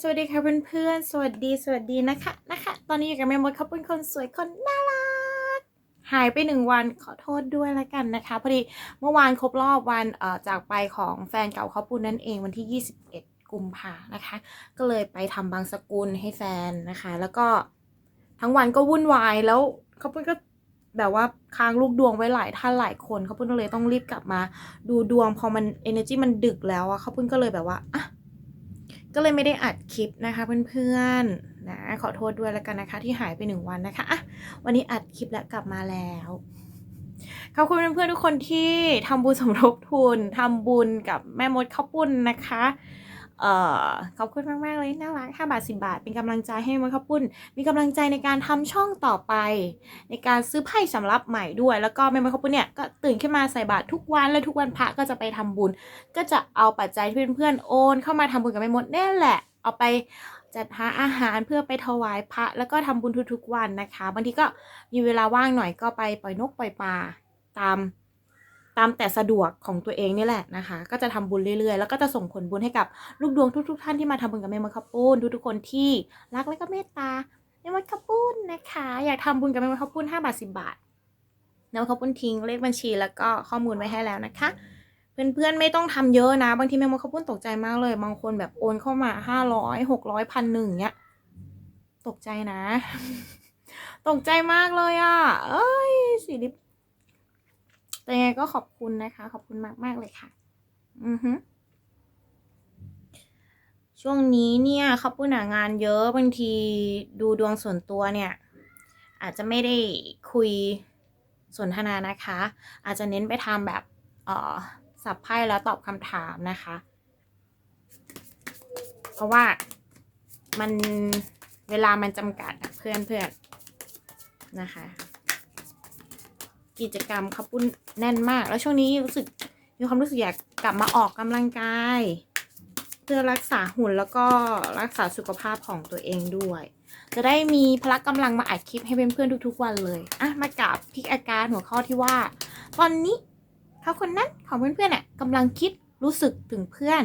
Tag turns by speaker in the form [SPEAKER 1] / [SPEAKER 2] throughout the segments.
[SPEAKER 1] สวัสดีค่ะเพื่อนๆ สวัสดีสวัสดีนะคะนะคะ ตอนนี้อยู่กับแม่มดเขาเป็นคนสวยคนน่ารัก หายไปหนึ่งวันขอโทษด้วยละกันนะคะ พอดีเมื่อวานครบรอบวันเอ่อจากไปของแฟนเก่าเขาปุ้นนั่นเองวันที่ 21 กุมภานะคะ ก็เลยไปทำบางสกุลให้แฟนนะคะ แล้วก็ทั้งวันก็วุ่นวายแล้วเขาปุ้นก็แบบว่าค้างลูกดวงไว้หลายท่านหลายคนเขาปุ้นก็เลยต้องรีบกลับมา ดูดวงพอมัน energy มันดึกแล้วอะเขาปุ้นก็เลยแบบว่าอะ ก็เลยไม่ได้อัดคลิปนะคะเพื่อนๆนะขอโทษด้วยแล้วกันนะคะ ที่หายไปหนึ่งวันนะคะอะวันนี้อัดคลิปแล้วกลับมาแล้วขอบคุณเพื่อนๆทุกคนที่ทำบุญสมทบทุนทำบุญกับแม่มดข้าวปุ้นนะคะ เอ่อขอบคุณมาก ๆ เลยน่ารัก5บาท 10 บาท เป็นกำลังใจให้มดข้าวปุ้น มีกำลังใจในการทำช่องต่อไป ในการซื้อไพ่สำรับใหม่ด้วย แล้วก็แม่มดข้าวปุ้นเนี่ยก็ตื่นขึ้นมาใส่บาตรทุกวันแล้วทุกวันพระก็จะไปทำบุญ ก็จะเอาปัจจัยที่เพื่อนๆโอนเข้ามาทำบุญกับแม่มดนี่แหละ เอาไปจัดหาอาหารเพื่อไปถวายพระแล้วก็ทำบุญทุกๆวันนะคะ บางทีก็มีเวลาว่างหน่อยก็ไปปล่อยนกปล่อยปลาตาม ตามแต่สะดวกของตัวเองนี่แหละนะคะ ก็จะทำบุญเรื่อยๆ แล้วก็จะส่งผลบุญให้กับลูกดวงทุก ๆ ท่านที่มาทำบุญกับแม่มดข้าวปุ้นทุกๆคนที่รักและก็เมตตาแม่มดข้าวปุ้นนะคะ อยากทำบุญกับแม่มดข้าวปุ้น5บาท10 บาทแม่มดข้าวปุ้นทิ้งเลขบัญชีแล้วก็ข้อมูลไว้ให้แล้วนะคะเพื่อนๆไม่ต้องทำเยอะนะ บางทีแม่มดเขาพูดตกใจมากเลย บางคนแบบโอนเข้ามาห้าร้อยหกร้อยพันหนึ่งเนี้ยตกใจนะ ตกใจมากเลยอะ่ะ เอ้ยสีลิป แต่ยังไงก็ขอบคุณนะคะ ขอบคุณมากมากเลยค่ะ อือฮึช่วงนี้เนี่ยเขาพูดหนางานเยอะบางทีดูดวงส่วนตัวเนี่ย อาจจะไม่ได้คุยสนทนานะคะ อาจจะเน้นไปทำแบบเอ่อสับไพ่แล้วตอบคำถามนะคะ เพราะว่ามันเวลามันจำกัดเพื่อนเพื่อนนะคะ กิจกรรมเขาปุ้นแน่นมาก แล้วช่วงนี้รู้สึกมีความรู้สึกอยากกลับมาออกกำลังกาย เพื่อรักษาหุ่นแล้วก็รักษาสุขภาพของตัวเองด้วย จะได้มีพละกำลังมาอัดคลิปให้เพื่อนๆทุก ๆ วันเลยอะมากับพิกอาการหัวข้อที่ว่า ตอนนี้เขาคนนั้นของเพื่อนๆเนี่ยกำลังคิดรู้สึกถึงเพื่อน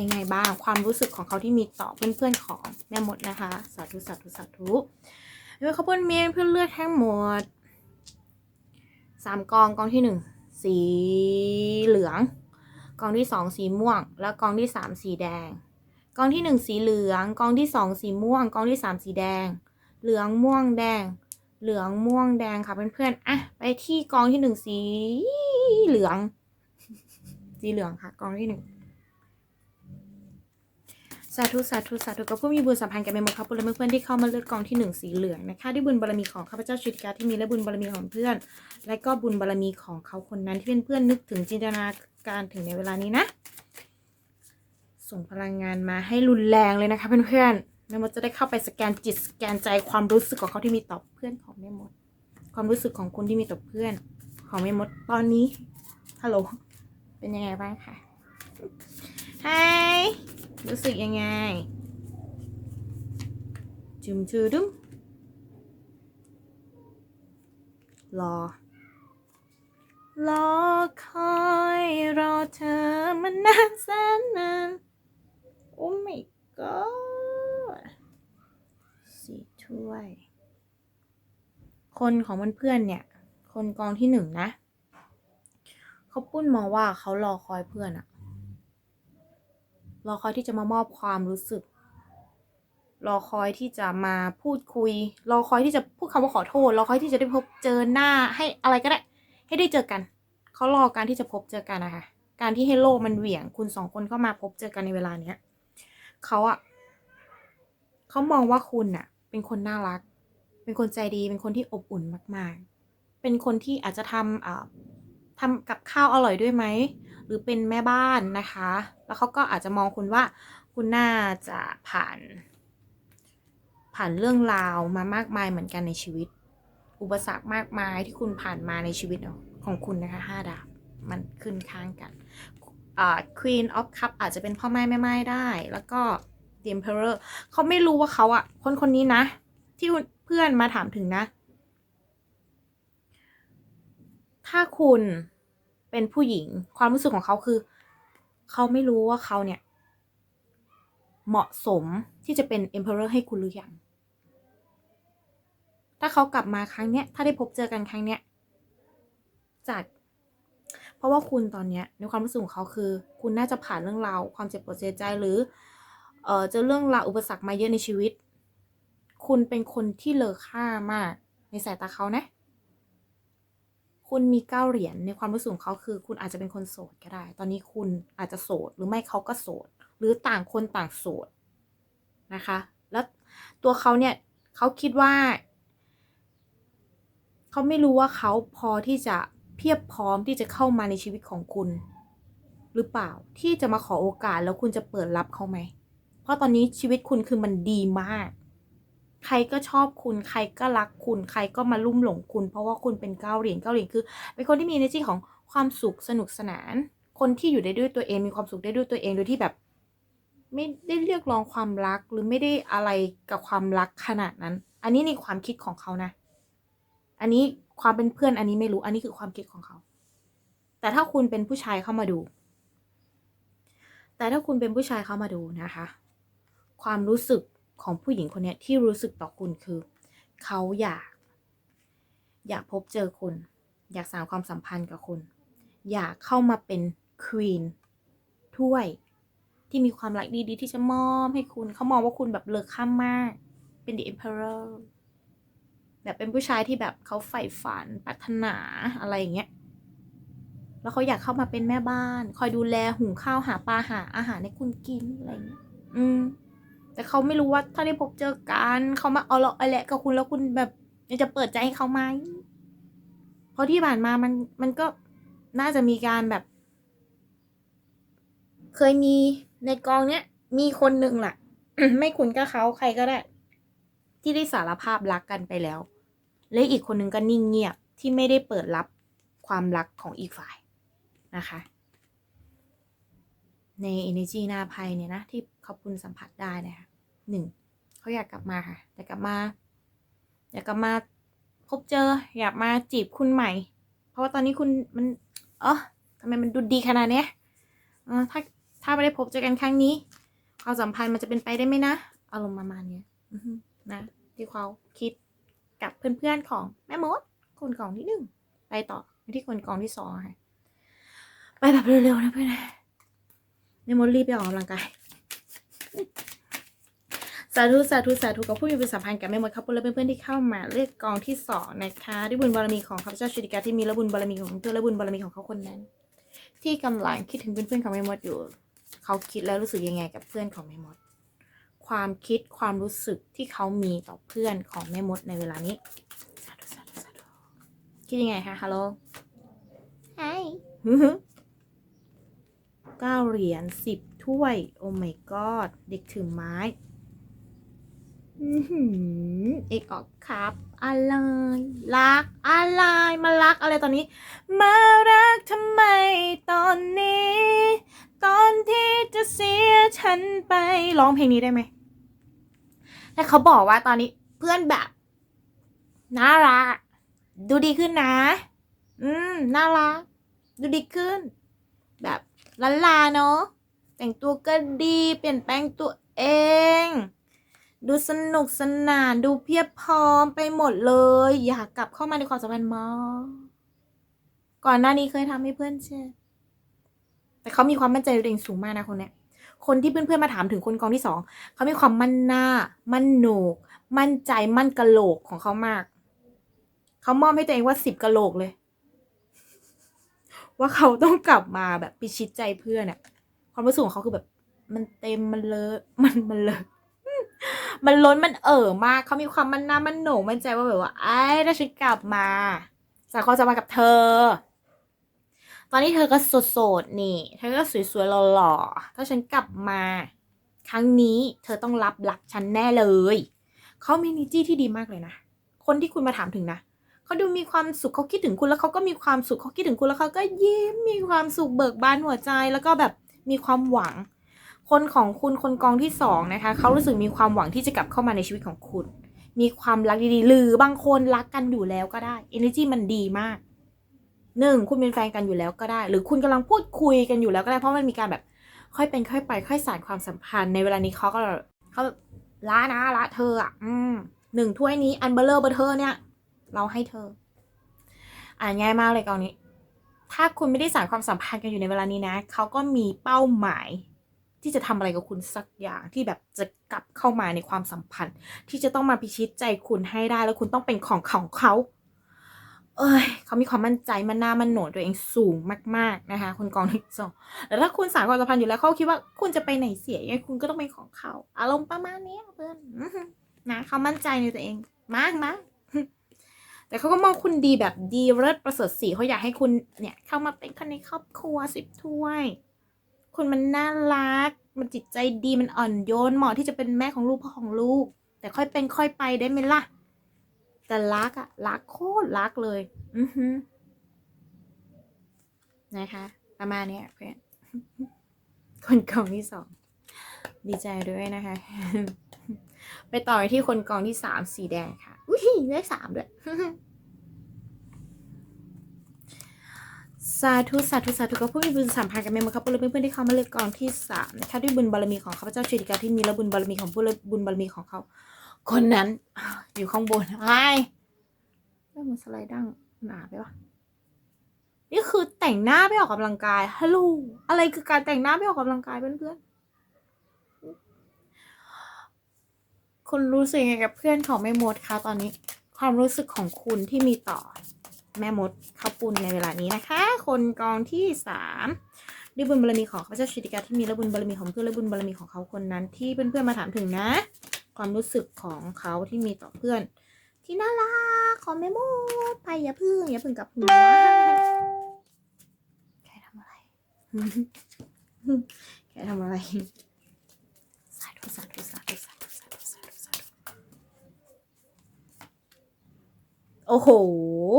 [SPEAKER 1] ยังไงบ้าง ความรู้สึกของเขาที่มีต่อเพื่อนๆของแม่มดนะคะ สาธุสาธุสาธุเมื่อเขาเพื่อนมียเพื่อนเลือกทั้งหมด สามกองกองที่หนึ่งสีเหลือง กองที่สองสีม่วง แล้วกองที่สามสีแดง กองที่หนึ่งสีเหลือง กองที่สองสีม่วง กองที่สามสีแดง เหลืองม่วงแดง เหลืองม่วงแดงค่ะเพื่อนๆอะไปที่กองที่หนึ่งสีเหลือง สีเหลืองค่ะ กองที่หนึ่ง สาธุสาธุสาธุกับผู้มีบุญสัมพันธ์กับเมมโมครับและเพื่อนที่เข้ามาเลือกกองที่หนึ่งสีเหลืองนะคะด้วยบุญบารมีของข้าพเจ้าชุติกาที่มีและบุญบารมีของเพื่อน และก็บุญบารมีของเขาคนนั้นที่เพื่อนๆนึกถึงจินตนาการถึงในเวลานี้นะ ส่งพลังงานมาให้รุนแรงเลยนะคะเพื่อนๆแม่มดจะได้เข้าไปสแกนจิตสแกนใจความรู้สึกของเขาที่มีต่อเพื่อนของแม่มด ความรู้สึกของคุณที่มีต่อเพื่อน ของแม่มดตอนนี้ฮัลโหลเป็นยังไงบ้างคะไฮ รู้สึกยังไง จุมจูดุมรอ รอคอยรอเธอมานานแสนนาน โอ้ my god สี่ถ้วย คนของเพื่อนๆเนี่ย คนกองที่หนึ่งนะ เขาปุ้นมองว่าเขารอคอยเพื่อนอะ รอคอยที่จะมามอบความรู้สึก รอคอยที่จะมาพูดคุย รอคอยที่จะพูดคำว่าขอโทษ รอคอยที่จะได้พบเจอหน้าให้อะไรก็ได้ ให้ได้เจอกันเขารอการที่จะพบเจอกันนะคะการที่ให้โลกมันเหวี่ยงคุณสองคนเข้ามาพบเจอกันในเวลาเนี้ยเขาอะเขามองว่าคุณอะเป็นคนน่ารัก เป็นคนใจดี เป็นคนที่อบอุ่นมาก ๆ เป็นคนที่อาจจะทำอ่า ทำกับข้าวอร่อยด้วยไหม หรือเป็นแม่บ้านนะคะ แล้วเขาก็อาจจะมองคุณว่าคุณน่าจะผ่าน ผ่านเรื่องราวมามากมายเหมือนกันในชีวิต อุปสรรคมากมายที่คุณผ่านมาในชีวิตของคุณนะคะห้าดาบมันขึ้นข้างกันอ่า Queen of Cup อาจจะเป็นพ่อแม่แม่ไม้ได้ แล้วก็ The Emperor เขาไม่รู้ว่าเขาอะคนคนนี้นะ ที่เพื่อนมาถามถึงนะ ถ้าคุณเป็นผู้หญิงความรู้สึกของเขาคือ เขาไม่รู้ว่าเขาเนี่ย เหมาะสมที่จะเป็น emperor ให้คุณหรือยัง ถ้าเขากลับมาครั้งเนี้ย ถ้าได้พบเจอกันครั้งเนี้ยจัด เพราะว่าคุณตอนเนี้ยในความรู้สึกของเขาคือ คุณน่าจะผ่านเรื่องราวความเจ็บปวดเสียใจหรือ เออเจอเรื่องราวอุปสรรคมาเยอะในชีวิต คุณเป็นคนที่เลอค่ามากในสายตาเขานะ คุณมีเก้าเหรียญในความรู้สึกของเขาคือ คุณอาจจะเป็นคนโสดก็ได้ ตอนนี้คุณอาจจะโสดหรือไม่เขาก็โสด หรือต่างคนต่างโสดนะคะ แล้วตัวเขาเนี่ยเขาคิดว่าเขาไม่รู้ว่าเขาพอที่จะเพียบพร้อมที่จะเข้ามาในชีวิตของคุณ หรือเปล่าที่จะมาขอโอกาสแล้วคุณจะเปิดรับเขาไหม เพราะตอนนี้ชีวิตคุณคือมันดีมาก ใครก็ชอบคุณ ใครก็รักคุณ ใครก็มาลุ่มหลงคุณ เพราะว่าคุณเป็นเก้าเหรียญเก้าเหรียญคือ เป็นคนที่มี energy ของความสุขสนุกสนาน คนที่อยู่ได้ด้วยตัวเองมีความสุขได้ด้วยตัวเองโดยที่แบบ ไม่ได้เรียกร้องความรักหรือไม่ได้อะไรกับความรักขนาดนั้น อันนี้ในความคิดของเขานะ อันนี้ความเป็นเพื่อนอันนี้ไม่รู้อันนี้คือความคิดของเขา แต่ถ้าคุณเป็นผู้ชายเข้ามาดู แต่ถ้าคุณเป็นผู้ชายเข้ามาดูนะคะ ความรู้สึก ของผู้หญิงคนนี้ที่รู้สึกต่อคุณคือ เขาอยาก อยากพบเจอคุณ อยากสานความสัมพันธ์กับคุณ อยากเข้ามาเป็นควีนถ้วย ที่มีความรักดีๆ ที่จะมอบให้คุณเขามองว่าคุณแบบเลอค่ามมาก เป็น the emperor แบบเป็นผู้ชายที่แบบเขาใฝ่ฝันปรารถนาอะไรอย่างเงี้ยแล้วเขาอยากเข้ามาเป็นแม่บ้าน คอยดูแลหุงข้าวหาปลาหาอาหารให้คุณกินอะไรอย่างเงี้ย อืม แต่เขาไม่รู้ว่าถ้าได้พบเจอกันเขามาเอาละเอาแหละกับคุณแล้วคุณแบบจะเปิดใจให้เขาไหมเพราะที่ผ่านมามันมันก็น่าจะมีการแบบ เคยมีในกองเนี้ยมีคนหนึ่งแหละไม่คุณก็เขาใครก็ได้ ที่ได้สารภาพรักกันไปแล้ว และอีกคนหนึ่งก็นิ่งเงียบที่ไม่ได้เปิดรับความรักของอีกฝ่ายนะคะ ใน energy หน้าไพ่เนี่ยนะ ที่เขอบคุณสัมผัสได้นะคะหนึ่งเขาอยากกลับมาค่ะอยากกลับมา อยากกลับมาพบเจอ อยากมาจีบคุณใหม่ เพราะว่าตอนนี้คุณมัน เออทำไมมันดูดีขนาดเนี้ยถ้าถ้าไม่ได้พบเจอกันครั้งนี้ความสัมพันธ์มันจะเป็นไปได้ไหมนะอารมณ์ประมาณเนี้ยนะที่เขาคิดกับเพื่อนๆของแม่มดคนกล่องที่หนึ่งไปต่อที่คนกล่องที่สองค่ะไปแบบเร็วๆนะเพื่อน ในมดรีบไปออกกำลังกายสาธุสาธุสาธุกับผู้มีบุญสัมพันธ์กับแม่มดครับแลนเพื่อนที่เข้ามาเลขกกองที่สองนะคะด้วยบุญบารมีของข้าพเจ้าชุติกาที่มีและบุญบารมีของตัอและบุญบารมีของเขาคนนั้น ที่กำลังคิดถึงเพื่อนๆของแม่มดอยู่ เขาคิดแล้วรู้สึกยังไงกับเพื่อนของแม่มด ความคิดความรู้สึกที่เขามีต่อเพื่อนของแม่มดในเวลานี้สาธุสาธุสาธุคิดยังไงคะฮัลโหลไฮ 9 เหรียญ 10 ถ้วย โอ้ my god เด็กถือไม้เอกออกครับ อะไร รัก อะไร มารักอะไรตอนนี้ มารักทำไมตอนนี้ ตอนที่จะเสียฉันไป ร้องเพลงนี้ได้ไหมแต่เขาบอกว่าตอนนี้เพื่อนแบบ น่ารัก ดูดีขึ้นนะ อืม น่ารัก ดูดีขึ้น แบบ ลันลาเนาะแต่งตัวก็ดีเปลี่ยนแปลงตัวเอง ดูสนุกสนานดูเพียบพร้อมไปหมดเลย อยากกลับเข้ามาในความสัมพันธ์มากก่อนหน้านี้เคยทำให้เพื่อนเชื่อแต่เขามีความมั่นใจตัวเองสูงมากนะคนเนี้ยคนที่เพื่อนๆมาถามถึงคนกองที่สองเขามีความมั่นหน้า มั่นโหนก มั่นใจมั่นกะโหลกของเขามาก เขามอบให้ตัวเองว่าสิบกะโหลกเลย ว่าเขาต้องกลับมาแบบพิชิตใจเพื่อนอะความรู้สึกของเขาคือแบบ มันเต็มมันเลอะมันมันเลอะมันล้นมันเอ่อมากเขามีความมันหน้ามันโหนกมั่นใจว่าแบบว่าไอ้ถ้าฉันกลับมาสายความสัมพันธ์กับเธอ ตอนนี้เธอก็โสดๆนี่ เธอก็สวยๆหล่อๆถ้าฉันกลับมา ครั้งนี้เธอต้องรับหลักฉันแน่เลย เขามีนิจี้ที่ดีมากเลยนะ คนที่คุณมาถามถึงนะ เขาดูมีความสุขเขาคิดถึงคุณแล้วเขาก็มีความสุขเขาคิดถึงคุณแล้วเขาก็ยิ้มมีความสุขเบิกบานหัวใจแล้วก็แบบมีความหวัง คนของคุณคนกองที่สองนะคะเขารู้สึกมีความหวังที่จะกลับเข้ามาในชีวิตของคุณ มีความรักดีๆ หรือบางคนรักกันอยู่แล้วก็ได้ energy มันดีมากหนึ่งคุณเป็นแฟนกันอยู่แล้วก็ได้ หรือคุณกำลังพูดคุยกันอยู่แล้วก็ได้ เพราะมันมีการแบบค่อยเป็นค่อยไป ค่อยสานความสัมพันธ์ในเวลานี้เขาก็เขาละนะละเธออะอืมหนึ่งถ้วยนี้อันเบลเลอร์เบอร์เธอเนี่ย เราให้เธอ อ่านง่ายมากเลยกองนี้ ถ้าคุณไม่ได้สานความสัมพันธ์กันอยู่ในเวลานี้นะ เขาก็มีเป้าหมาย ที่จะทำอะไรกับคุณสักอย่างที่แบบจะกลับเข้ามาในความสัมพันธ์ ที่จะต้องมาพิชิตใจคุณให้ได้แล้วคุณต้องเป็นของของเขา เอ้ย เขามีความมั่นใจมันหน้ามันโหนดตัวเองสูงมาก ๆนะคะ คุณกองที่สองแต่ถ้าคุณสานความสัมพันธ์อยู่แล้วเขาคิดว่าคุณจะไปไหนเสียยังไงคุณก็ต้องเป็นของเขา อารมณ์ประมาณนี้เพื่อนนะเขามั่นใจในตัวเองมากมาก แต่เขาก็มองคุณดีแบบดีเลิศประเสริฐสีเขาอยากให้คุณเนี่ยเข้ามาเป็นคนในครอบครัวสิบถ้วย คุณมันน่ารัก มันจิตใจดีมันอ่อนโยนเหมาะที่จะเป็นแม่ของลูกพ่อของลูก แต่ค่อยเป็นค่อยไปได้ไหมล่ะ แต่รักอะรักโคตรรักเลย อือฮึนะคะ ประมาณนี้เพื่อนคนกองที่สอง ดีใจด้วยนะคะ ไปต่อที่คนกองที่สามสีแดงค่ะ อุ้ยได้สามด้วยสาธุสาธุสาธุก็ผู้มีบุญสัมพันธ์กันไหมมั้งครับเพื่อนเพื่อนๆที่เขามาเลือกกองที่สามนะคะด้วยบุญบารมีของข้าพเจ้าชีวิตการที่มีและบุญบารมีของผู้และบุญบารมีของเขา คนนั้นอยู่ข้างบนไอ้ไม่มันสไลด์ดังหนาไปวะนี่คือแต่งหน้าไม่ออกกำลังกายฮัลโหลอะไรคือการแต่งหน้าไม่ออกกำลังกายเพื่อนๆ คุณรู้สึกยังไงกับเพื่อนของแม่มดคะตอนนี้ ความรู้สึกของคุณที่มีต่อแม่มดข้าวปุนในเวลานี้นะคะ คนกองที่สามด้วยบุญบารมีของข้าพเจ้าชิติกาที่มีและบุญบารมีของเพื่อนและบุญบารมีของเขาคนนั้น ที่เพื่อนๆมาถามถึงนะ ความรู้สึกของเขาที่มีต่อเพื่อน ที่น่ารักของแม่มดไปอย่าพึ่งอย่าพึ่งกับหัวแค่ทำอะไรแค่ทำอะไรสาธุสาธุสาธุสาธุสาธุสาธุสาธุ โอ้โห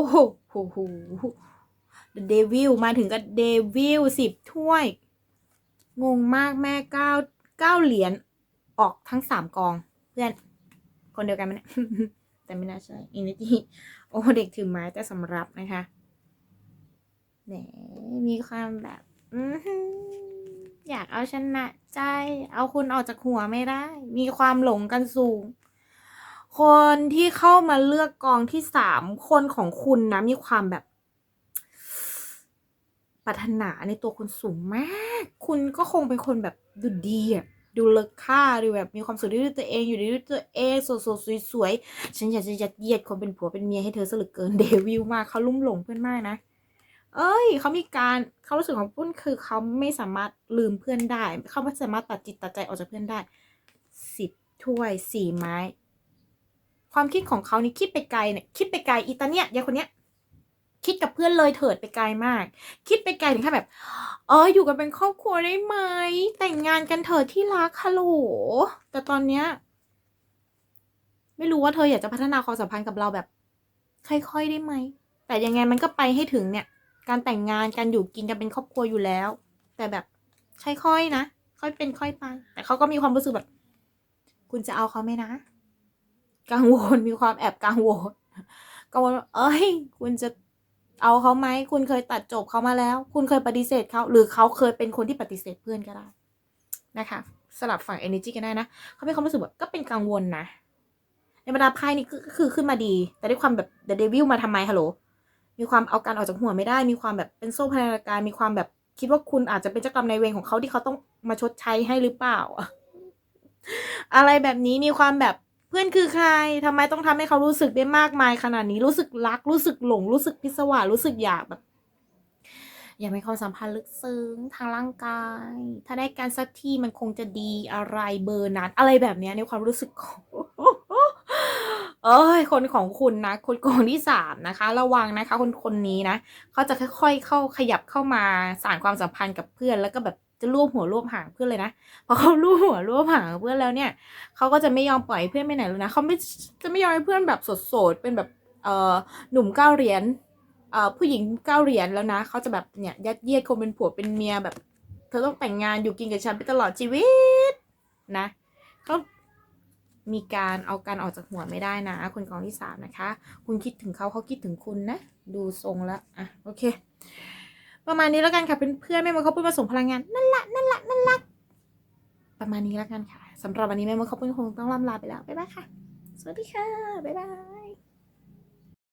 [SPEAKER 1] โหโห The Devil มาถึงกับ Devil สิบถ้วย งงมากแม่เก้าเก้าเหรียญออกทั้งสามกอง เพื่อน คนเดียวกันไหมเนี่ยแต่ไม่น่าใช่อินดี้โอ้เด็กถือไม้แต่สำรับนะคะแหมมีความแบบอือหืออยากเอาชนะใจ เอาคุณออกจากหัวไม่ได้ มีความหลงกันสูง คนที่เข้ามาเลือกกองที่สามคนของคุณนะ มีความแบบปรารถนาในตัวคุณสูงมาก คุณก็คงเป็นคนแบบดูดีอะดูเลิกค่าดูแบบมีความสุขด้วยตัวเองอยู่ด้วยตัวเองสดๆสวยๆฉันอยากจะยัดเยียดคนเป็นผัวเป็นเมียให้เธอสลึกเกินเดวิลมากเขาลุ่มหลงเพื่อนมากนะ เอ้ยเขามีการเขารู้สึกของปุ้นคือเขาไม่สามารถลืมเพื่อนได้ เขาไม่สามารถตัดจิตตัดใจออกจากเพื่อนได้สิบถ้วยสี่ไม้ ความคิดของเขานี่คิดไปไกลเนี่ยคิดไปไกลอีตาเนี่ยยายคนเนี้ยคิดกับเพื่อนเลยเถิดไปไกลมาก คิดไปไกลถึงขั้นแบบ เอออยู่กันเป็นครอบครัวได้ไหม แต่งงานกันเถิดที่รักฮัลโหลแต่ตอนเนี้ย ไม่รู้ว่าเธออยากจะพัฒนาความสัมพันธ์กับเราแบบ ค่อยๆได้ไหม แต่ยังไงมันก็ไปให้ถึงเนี่ย การแต่งงานการอยู่กินกันเป็นครอบครัวอยู่แล้ว แต่แบบค่อยๆนะค่อยเป็นค่อยไปแต่เขาก็มีความรู้สึกแบบ คุณจะเอาเขาไหมนะ กังวลมีความแอบกังวลกังวลเอ้ย คุณจะเอาเขาไหมคุณเคยตัดจบเขามาแล้ว คุณเคยปฏิเสธเขาหรือเขาเคยเป็นคนที่ปฏิเสธเพื่อนก็ได้นะคะ สลับฝั่ง energy กันได้นะเขาเป็นความรู้สึกแบบก็เป็นกังวลนะ ในบรรดาไพ่นี่ก็คือขึ้นมาดี แต่ด้วยความแบบ the devil มาทำไมฮัลโหลมีความเอาการออกจากหัวไม่ได้ มีความแบบเป็นโซ่พนธนาการมีความแบบคิดว่าคุณอาจจะเป็นเจ้ากรรมนายเวรของเขาที่เขาต้องมาชดใช้ให้หรือเปล่า อะไรแบบนี้มีความแบบ เพื่อนคือใครทำไมต้องทำให้เขารู้สึกได้มากมายขนาดนี้รู้สึกรักรู้สึกหลง รู้สึกพิศวาสรู้สึกอยากแบบ อยากมีความสัมพันธ์ลึกซึ้งทางร่างกาย ถ้าได้การสักที่มันคงจะดีอะไรเบอร์นั้น อะไรแบบเนี้ยในความรู้สึกของเอ้ยคนของคุณนะ คนกองที่สามนะคะ ระวังนะคะ คนคนนี้นะเขาจะค่อย ๆ เข้าขยับเข้ามาสานความสัมพันธ์กับเพื่อนแล้วก็แบบ จะรวบหัวรวบหางเพื่อนเลยนะพอเขารวบหัวรวบหางเพื่อนแล้วเนี่ยเขาก็จะไม่ยอมปล่อยเพื่อนไปไหนเลยนะเขาไม่จะไม่ยอมให้เพื่อนแบบโสดๆเป็นแบบเอ่อหนุ่มเก้าเหรียญเอ่อผู้หญิงเก้าเหรียญแล้วนะเขาจะแบบเนี่ยยัดเยียดคนเป็นผัวเป็นเมียแบบ เธอต้องแต่งงานอยู่กินกับฉันไปตลอดชีวิตนะเขามีการเอาการออกจากหัวไม่ได้นะ คนกองที่สามนะคะ คุณคิดถึงเขาเขาคิดถึงคุณนะ ดูทรงแล้วอะโอเค ประมาณนี้แล้วกันค่ะเพื่อนๆแม่โมดเขาพูดมาส่งพลังงานนั่นละนั่นละนั่นละประมาณนี้แล้วกันค่ะสำหรับวันนี้แม่โมดเขาพูดคงต้องล่ำลาไปแล้วบ๊ายบายค่ะ สวัสดีค่ะบ๊ายบาย